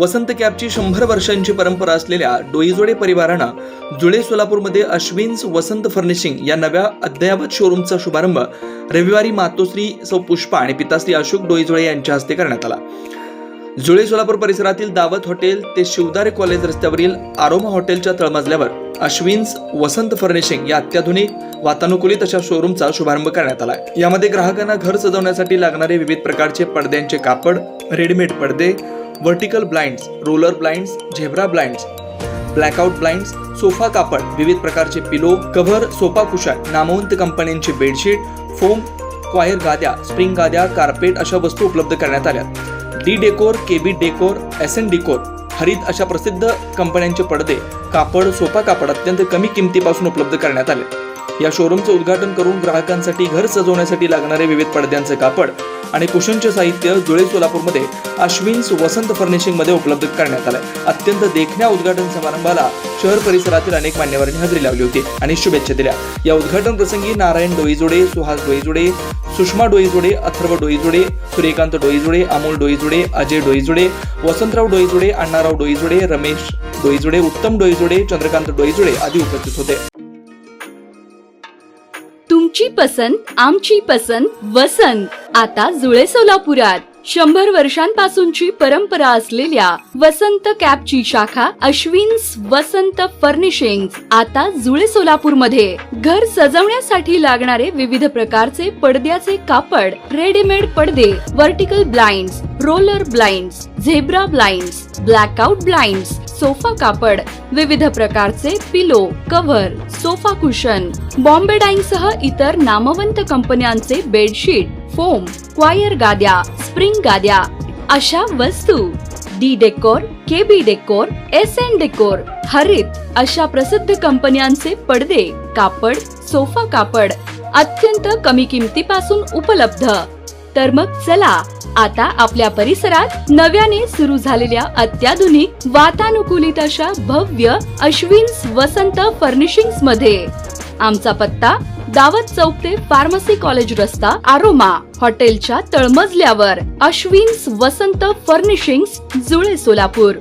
वसंत कॅबची शंभर वर्षांची परंपरा असलेल्या डोईजोडे परिवारानं जुळे सोलापूरमध्ये अश्विन्स वसंत फर्निशिंग या नव्या अद्ययावत शोरूमचा शुभारंभ रविवारी मातोश्री सौ पुष्पा आणि पिताश्री अशोक डोईजोडे यांच्या हस्ते करण्यात आला. जुळे सोलापूर परिसरातील दावत हॉटेल ते शिवदारे कॉलेज रस्त्यावरील आरोमा हॉटेलच्या तळमजल्यावर अश्विन्स वसंत फर्निशिंग या अत्याधुनिक वातानुकूलित अशा शोरूमचा शुभारंभ करण्यात आला. यामध्ये ग्राहकांना घर सजवण्यासाठी लागणारे विविध प्रकारचे पडद्यांचे कापड रेडीमेड पडदे vertical blinds roller blinds zebra blinds blackout blinds sofa कापड विविध प्रकारचे पिलो कव्हर सोफा कुशन नामवंत कंपन्यांची बेडशीट फोम क्वायर गाद्या स्प्रिंग गाद्या कार्पेट अशा वस्तू उपलब्ध करण्यात आल्या D decor KB decor S N decor Harit अशा प्रसिद्ध कंपन्यांचे पडदे कापड सोफा कापड अत्यंत कमी किमतीपासून उपलब्ध करण्यात आले. या शोरूमचं उद्घाटन करून ग्राहकांसाठी घर सजवण्यासाठी लागणारे विविध पडद्यांचे कापड आणि कुशनचे साहित्य जुळे सोलापूरमध्ये अश्विन्स वसंत फर्निशिंगमध्ये उपलब्ध करण्यात आलंय. अत्यंत देखण्या उद्घाटन समारंभाला शहर परिसरातील अनेक मान्यवरांनी हजेरी लावली होती आणि शुभेच्छा दिल्या. या उद्घाटन प्रसंगी नारायण डोईजोडे सुहास डोईजोडे सुषमा डोईजोडे अथर्व डोईजोडे सूर्यकांत डोईजोडे अमोल डोईजोडे अजय डोईजोडे वसंतराव डोईजोडे अण्णाराव डोईजोडे रमेश डोईजोडे उत्तम डोईजोडे चंद्रकांत डोईजोडे आदी उपस्थित होते. तुमची पसंत आमची पसंत वसंत. आता जुळे सोलापुरात. शंभर वर्षांपासूनची परंपरा असलेल्या वसंत कॅबची शाखा अश्विन्स वसंत फर्निशिंग आता जुळे सोलापूरमध्ये. घर सजवण्यासाठी लागणारे विविध प्रकारचे पडद्याचे कापड रेडीमेड पडदे vertical blinds roller blinds zebra blinds blackout blinds sofa कापड विविध प्रकारचे pillow cover sofa cushion Bombay Dyeing सह इतर नामवंत कंपन्यांचे बेडशीट फोम क्वायर गाद्या स्प्रिंग गाद्या अशा वस्तू. D decor KB decor S N decor Harit अशा प्रसिद्ध कंपन्यांचे पडदे कापड सोफा कापड अत्यंत कमी किमतीपासून उपलब्ध. तर मग चला आता आपल्या परिसरात नव्याने सुरू झालेल्या अत्याधुनिक वातानुकूलित अशा भव्य अश्विन्स वसंत फर्निशिंग्समध्ये आमचा पत्ता दावत चौक ते फार्मसी कॉलेज रस्ता आरोमा हॉटेलच्या तळमजल्यावर अश्विन्स वसंत फर्निशिंग्स जुळे सोलापूर.